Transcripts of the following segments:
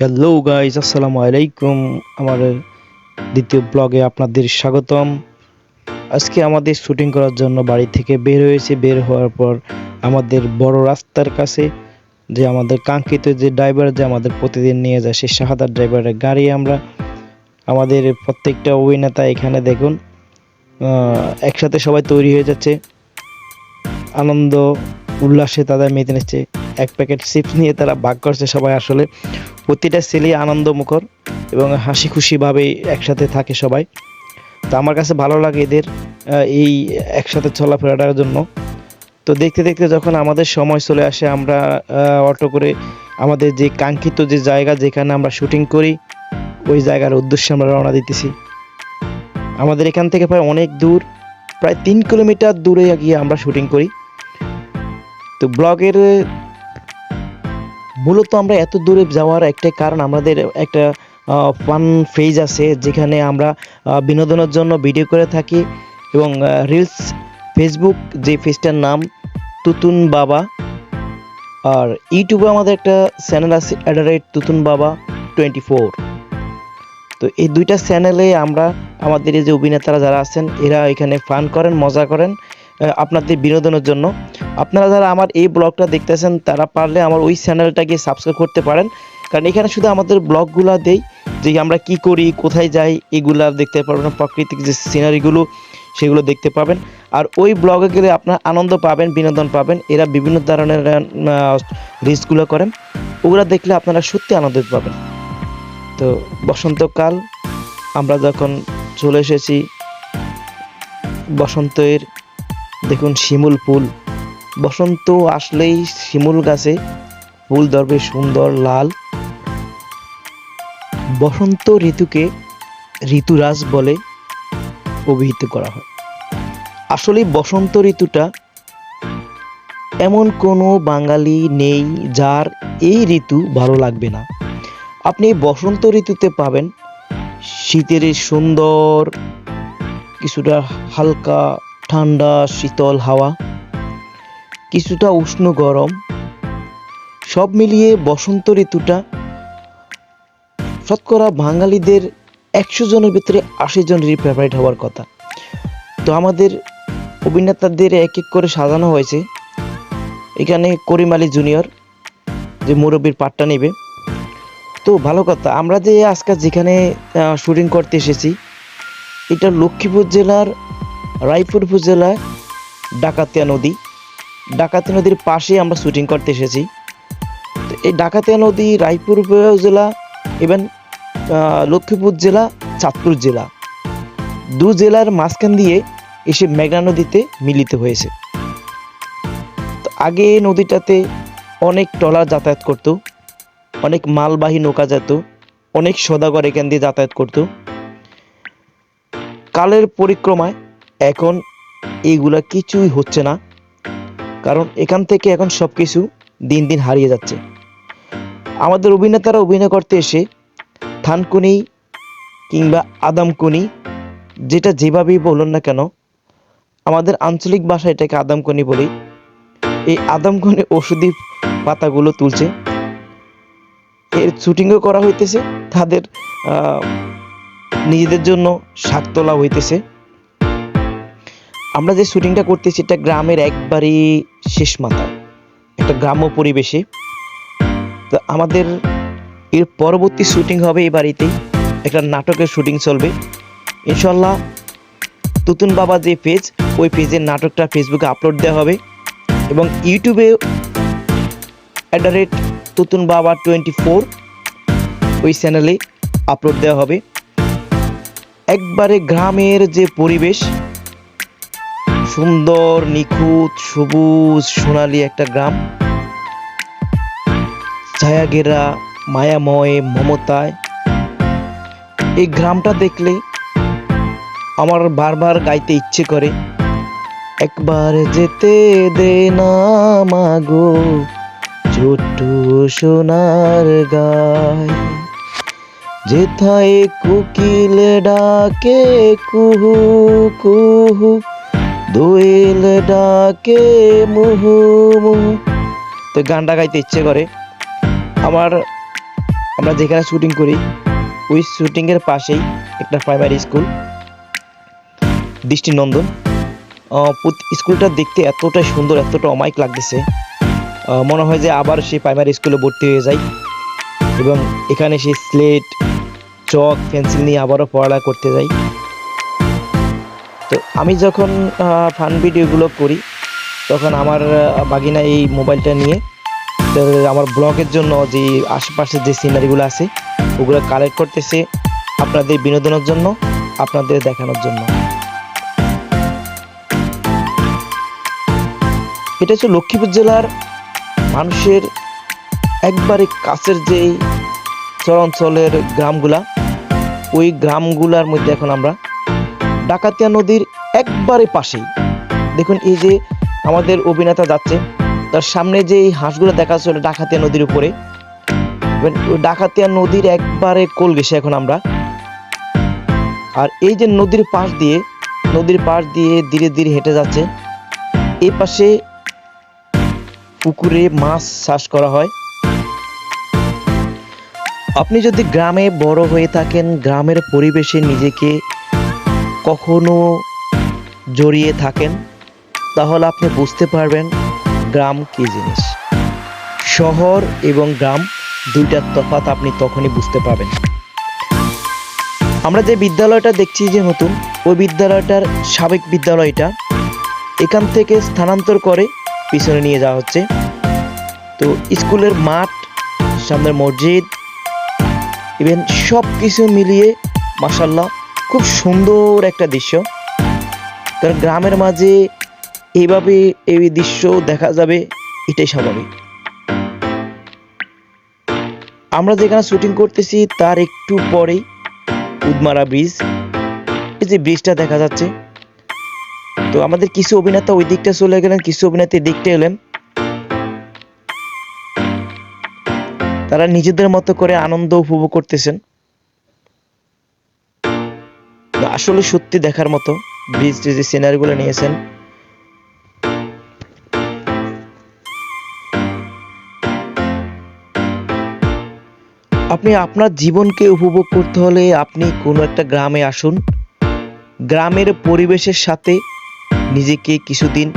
Hello guys আসসালামু আলাইকুম। আমার দ্বিতীয় ব্লগে আপনাদের স্বাগতম। আজকে আমাদের শুটিং করার জন্য বাড়ি থেকে বের হয়েছে। বের হওয়ার পর আমাদের বড় রাস্তার কাছে যে আমাদের কাঙ্ক্ষিত যে ড্রাইভার যে আমাদের প্রতিদিন নিয়ে যায়, সেই শাহাদার ড্রাইভারের গাড়ি আমরা, আমাদের প্রত্যেকটা অভিনেতা এখানে দেখুন একসাথে সবাই তৈরি হয়ে যাচ্ছে। আনন্দ, উল্লাসে তাদের মেতে নিচ্ছে। এক প্যাকেট চিপস নিয়ে তারা ভাগ করছে সবাই আসলে। প্রতিটা ছেলে আনন্দমুখর এবং হাসি খুশিভাবে একসাথে থাকে সবাই। তো আমার কাছে ভালো লাগে এদের এই একসাথে চলাফেরাটার জন্য। তো দেখতে দেখতে যখন আমাদের সময় চলে আসে, আমরা অটো করে আমাদের যে কাঙ্ক্ষিত যে জায়গা যেখানে আমরা শুটিং করি, ওই জায়গার উদ্দেশ্যে আমরা রওনা দিতেছি। আমাদের এখান থেকে প্রায় অনেক দূর, প্রায় তিন কিলোমিটার দূরে গিয়ে আমরা শুটিং করি। তো ব্লগের মূলত আমরা এত দূরে যাওয়ার একটাই কারণ আমাদের একটা ফান ফেজ আছে যেখানে আমরা বিনোদনের জন্য ভিডিও করে থাকি এবং রিলস ফেসবুক যে পেজটার নাম তুতুন বাবা আর ইউটিউবে আমাদের একটা চ্যানেল আছে অ্যাডারেট তুতুন বাবা টোয়েন্টি ফোর তো এই দুইটা চ্যানেলে আমরা আমাদের এই যে অভিনেতারা যারা আছেন, এরা এখানে ফান করেন, মজা করেন আপনাদের বিনোদনের জন্য। আপনারা যারা আমার এই ব্লগটা দেখতেছেন, তারা পারলে আমার ওই চ্যানেলটাকে সাবস্ক্রাইব করতে পারেন। কারণ এখানে শুধু আমাদের ব্লগগুলো দেই, যে আমরা কি করি, কোথায় যাই, এগুলা দেখতে পারবেন, প্রাকৃতিক যে সিনারিগুলো সেগুলো দেখতে পাবেন। আর ওই ব্লগে গেলে আপনার আনন্দ পাবেন, বিনোদন পাবেন, এরা বিভিন্ন ধরনের রিলসগুলো করেন। ওগুলো দেখলে আপনারা সত্যি আনন্দ পাবেন। তো বসন্তকাল, আমরা যখন চলে এসেছি, বসন্তের দেখুন শিমুল ফুল। বসন্ত আসলেই শিমুল গাছে, ফুল ধরবে সুন্দর লাল। বসন্ত ঋতুকে ঋতুরাজ বলে অভিহিত করা হয়। আসলে বসন্ত ঋতুটা এমন কোনো বাঙালি নেই যার এই ঋতু ভালো লাগবে না। আপনি বসন্ত ঋতুতে পাবেন শীতের সুন্দর, কিছুটা হালকা ঠান্ডা, শীতল হাওয়া, কিছুটা উষ্ণ গরম, সব মিলিয়ে বসন্ত ঋতুটা শতকরা বাঙালিদের একশো জনের ভিতরে আশি জনেরই ফেভারিট হওয়ার কথা। তো আমাদের অভিনেতাদের এক এক করে সাজানো হয়েছে। এখানে করিম আলী জুনিয়র যে মুরব্বীর পাটটা নেবে। তো ভালো কথা, আমরা যে আজকে যেখানে শুটিং করতে এসেছি, এটা লক্ষ্মীপুর জেলার রায়পুর উপজেলায় ডাকাতিয়া নদী। ডাকাতিয়া নদীর পাশে আমরা শুটিং করতে এসেছি। তো এই ডাকাতিয়া নদী রায়পুর উপজেলা এবং লক্ষ্মীপুর জেলা, চাঁদপুর জেলা। দু জেলার মাঝখান দিয়ে এসে মেঘনা নদীতে মিলিত হয়েছে। তো আগে এই নদীটাতে অনেক ট্রলার যাতায়াত করতো, অনেক মালবাহী নৌকা যেত, অনেক সদাগর এখান দিয়ে যাতায়াত করতো। কালের পরিক্রমায় এখন এইগুলা কিছুই হচ্ছে না। কারণ এখান থেকে এখন সব কিছু দিন দিন হারিয়ে যাচ্ছে। আমাদের অভিনেতারা অভিনয় করতে এসে থানকুনি কিংবা আদামকুনি, যেটা যেভাবেই বলুন না কেন, আমাদের আঞ্চলিক ভাষায় এটাকে আদামকুনি বলি। এই আদামকুনি ওষুধি পাতাগুলো তুলছে। এর শুটিংও করা হইতেছে, তাদের নিজেদের জন্য শাক তোলা হইতেছে। আমরা যে শুটিংটা করতেছি এটা গ্রামের একবারই শেষ মাথা একটা গ্রাম্য পরিবেশে। তো আমাদের এর পরবর্তী শুটিং হবে এই বাড়িতেই, একটা নাটকের শুটিং চলবে। ইনশাল্লাহ তুতুন বাবা যে পেজ, ওই পেজের নাটকটা ফেসবুকে আপলোড দেওয়া হবে। এবং ইউটিউবে অ্যাট দ্য রেট তুতুন বাবা টোয়েন্টি ফোর ওই চ্যানেলে আপলোড দেওয়া হবে। একবারে গ্রামের যে পরিবেশ সুন্দর, নিখুঁত, সবুজ, সোনালী একটা গ্রাম। ছায়াগেরা মায়াময়, মমতায়। এই গ্রামটা দেখলে আমার বারবার গাইতে ইচ্ছে করে। একবার যেতে দে না মাগো, ছোট্ট সোনার গায়। যেথায় কুকিল ডাকে কুহু কুহু দোয়েল ডাকে মুহু মুহু তো গানটা গাইতে ইচ্ছে করে। আমার, আমরা যেখানে শুটিং করি, ওই শুটিংয়ের পাশেই একটা প্রাইমারি স্কুল দৃষ্টিনন্দন। স্কুলটা দেখতে এতটাই সুন্দর, এতটা অমায়িক লাগতেছে। মনে হয় যে আবার সেই প্রাইমারি স্কুলে ভর্তি হয়ে যাই। এবং এখানে সেই স্লেট চক পেন্সিল নিয়ে আবারও পড়ালেখা করতে যাই। তো আমি যখন ফান ভিডিওগুলো করি, তখন আমার বাগিনা এই মোবাইলটা নিয়ে, তো আমার ব্লগের জন্য যে আশেপাশে যে সিনারিগুলো আছে, ওগুলো কালেক্ট করতেছে আপনাদের বিনোদনের জন্য, আপনাদের দেখানোর জন্য। এটা হচ্ছে লক্ষ্মীপুর জেলার মানুষের একবারে কাছের যেই চরাঞ্চলের গ্রামগুলা, ওই গ্রামগুলার মধ্যে এখন আমরা ডাকাতিয়া নদীর একবারে পাশেই। দেখুন এই যে আমাদের অভিনেতা যাচ্ছে, তার সামনে যে এই হাঁসগুলো দেখা যাচ্ছে ডাকাতিয়া নদীর উপরে। ডাকাতিয়া নদীর একবারে কোল গেছে এখন আমরা। আর এই যে নদীর পাশ দিয়ে, নদীর পাশ দিয়ে ধীরে ধীরে হেঁটে যাচ্ছে। এই পাশে পুকুরে মাছ চাষ করা হয়। আপনি যদি গ্রামে বড় হয়ে থাকেন, গ্রামের পরিবেশে নিজেকে কখনো জড়িয়ে থাকেন, তাহলে আপনি বুঝতে পারবেন গ্রাম কি জিনিস। শহর এবং গ্রাম দুইটার তফাৎ আপনি তখনই বুঝতে পারবেন। আমরা যে বিদ্যালয়টা দেখছি যে নতুন, ওই বিদ্যালয়টার সাবেক বিদ্যালয়টা এখান থেকে স্থানান্তর করে পিছনে নিয়ে যাওয়া হচ্ছে। তো স্কুলের মাঠ, সামনের মসজিদ, ইভেন সব কিছু মিলিয়ে মাসাল্লাহ খুব সুন্দর একটা দৃশ্য। কারণ গ্রামের মাঝে এইভাবে এই দৃশ্য দেখা যাবে, এটাই স্বাভাবিক। আমরা যেখানে শুটিং করতেছি, তার একটু পরেই উদমারা ব্রিজ এই যে ব্রিজটা দেখা যাচ্ছে। তো আমাদের কিছু অভিনেতা ওই দিকটা চলে গেলেন, কিছু অভিনেতা দিকটা এলেন। তারা নিজেদের মতো করে আনন্দ উপভোগ করতেছেন। আসলে সত্যি দেখার মতো ব্রিজ যে সিনারিগুলো নিয়েছেন। আপনি আপনার জীবনকে উপভোগ করতে হলে আপনি কোনো একটা গ্রামে আসুন। গ্রামের পরিবেশের সাথে নিজেকে কিছুদিন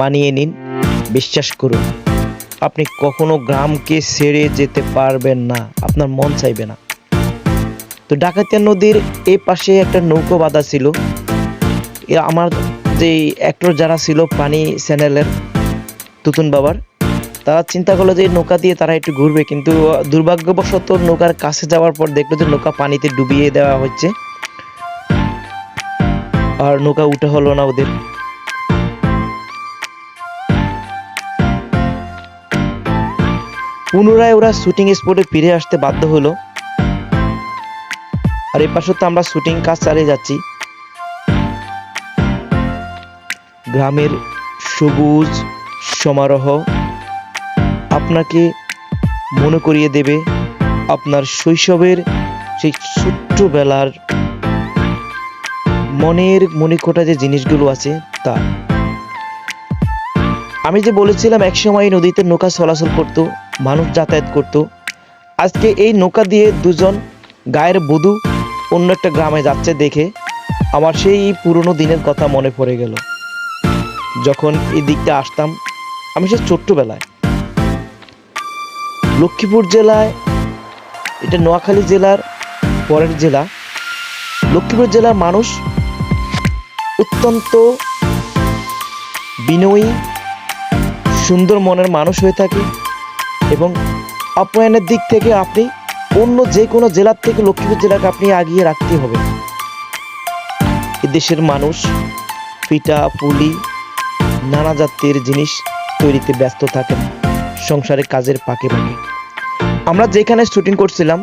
মানিয়ে নিন, বিশ্বাস করুন। আপনি কখনো গ্রামকে ছেড়ে যেতে পারবেন না, আপনার মন চাইবে না। তো ডাকাতিয়া নদীর এই পাশে একটা নৌকো বাঁধা ছিল। আমার যে অ্যাক্টর যারা ছিল পানি চ্যানেলের তুতুন বাবার, তারা চিন্তা করল যে নৌকা দিয়ে তারা একটু ঘুরবে। কিন্তু দুর্ভাগ্যবশত নৌকার কাছে যাওয়ার পর দেখল যে নৌকা পানিতে ডুবিয়ে দেওয়া হচ্ছে। আর নৌকা উঠে হলো না ওদের। পুনরায় ওরা শুটিং স্পটে ফিরে আসতে বাধ্য হলো। আর এই পাশে তো আমরা শুটিং কাজ চালিয়ে যাচ্ছি। গ্রামের সবুজ সমারোহ আপনাকে মনে করিয়ে দেবে আপনার শৈশবের সেই ছোট্টবেলার মনের মনিকোটা যে জিনিসগুলো আছে তা। আমি যে বলেছিলাম একসময় নদীতে নৌকা চলাচল করত, মানুষ যাতায়াত করত। আজকে এই নৌকা দিয়ে দুজন গায়ের বধূ অন্য একটা গ্রামে যাচ্ছে দেখে আমার সেই পুরনো দিনের কথা মনে পড়ে গেল। যখন এই দিকটা আসতাম, আমি সে ছোট্টবেলায়। লক্ষ্মীপুর জেলায়, এটা নোয়াখালী জেলার পরের জেলা। লক্ষ্মীপুর জেলার মানুষ অত্যন্ত বিনয়ী, সুন্দর মনের মানুষ হয়ে থাকে এবং আপ্যায়নের দিক থেকে আপনি অন্য যে কোনো জেলার থেকে লক্ষ্মীপুর জেলাকে আপনি আগিয়ে রাখতে হবে। দেশের মানুষ পিঠা, পুলি, নানা জাতের জিনিস তৈরিতে ব্যস্ত থাকেন সংসারে কাজের পাকে পাকে আমরা যেখানে শুটিং করছিলাম,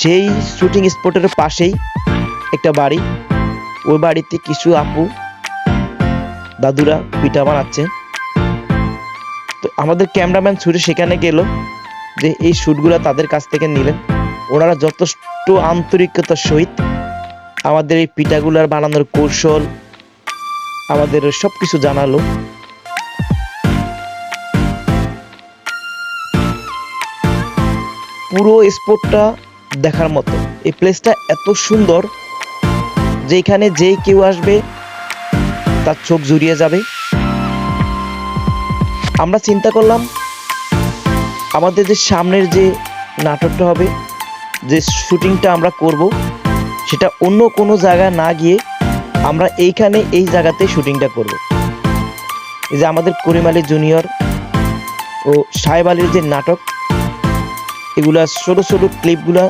সেই শুটিং স্পটের পাশেই একটা বাড়ি। ওই বাড়িতে কিছু আপু, দাদুরা পিঠা বানাচ্ছে তো আমাদের ক্যামেরাম্যান ছুটে সেখানে গেল। যে এই শ্যুটগুলো তাদের কাছ থেকে নিলেন ওনারা যথেষ্ট আন্তরিকতার সহিত আমাদের এই পিঠাগুলার বানানোর কৌশল, আমাদের সব কিছু জানালো। পুরো স্পটটা দেখার মতো। এই প্লেসটা এত সুন্দর যে এখানে যে কেউ আসবে, তার চোখ জুড়িয়ে যাবে। আমরা চিন্তা করলাম আমাদের যে সামনের যে নাটকটা হবে, যে শুটিংটা আমরা করব, সেটা অন্য কোনো জায়গা না গিয়ে আমরা এইখানে এই জায়গাতে শুটিংটা করব। এই যে আমাদের করিম আলী জুনিয়র ও সাহেব আলীর যে নাটক, এগুলা ছোট ছোট ক্লিপগুলা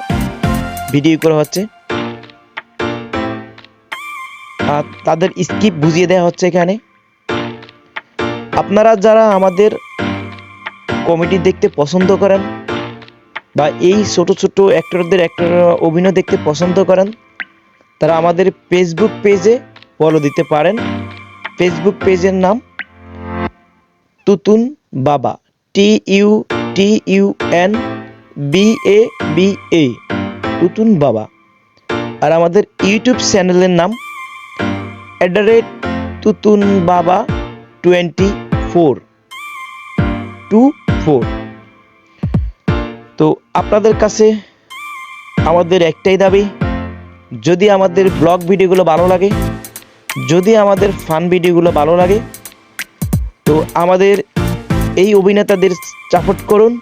ভিডিও করা হচ্ছে। আর তাদের স্কিপ বুঝিয়ে দেওয়া হচ্ছে এখানে। আপনারা যারা আমাদের কমেডি দেখতে পছন্দ করেন? বা এই ছোট ছোট অ্যাক্টরদের অ্যাক্টর অভিনয় দেখতে পছন্দ করেন? তারা আমাদের ফেসবুক পেজে ফলো দিতে পারেন। ফেসবুক পেজের নাম Tutun Baba. T U T U N B A B A Tutun Baba. আর আমাদের ইউটিউব চ্যানেলের নাম অ্যাট দ্য রেট তুতুন বাবা টোয়েন্টি ফোর টু ফোর তো আপনাদের কাছে আমাদের একটাই দাবি, যদি আমাদের ব্লগ ভিডিওগুলো ভালো লাগে, যদি আমাদের ফান ভিডিওগুলো ভালো লাগে, তো আমাদের এই অভিনেতাদের সাপোর্ট করুন,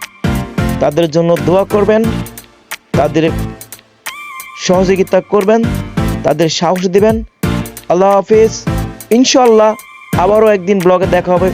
তাদের জন্য দোয়া করবেন, তাদের সহযোগিতা করবেন, তাদের সাহস দিবেন। আল্লাহ হাফিজ। ইনশাল্লাহ আবারও একদিন ব্লগে দেখা হবে।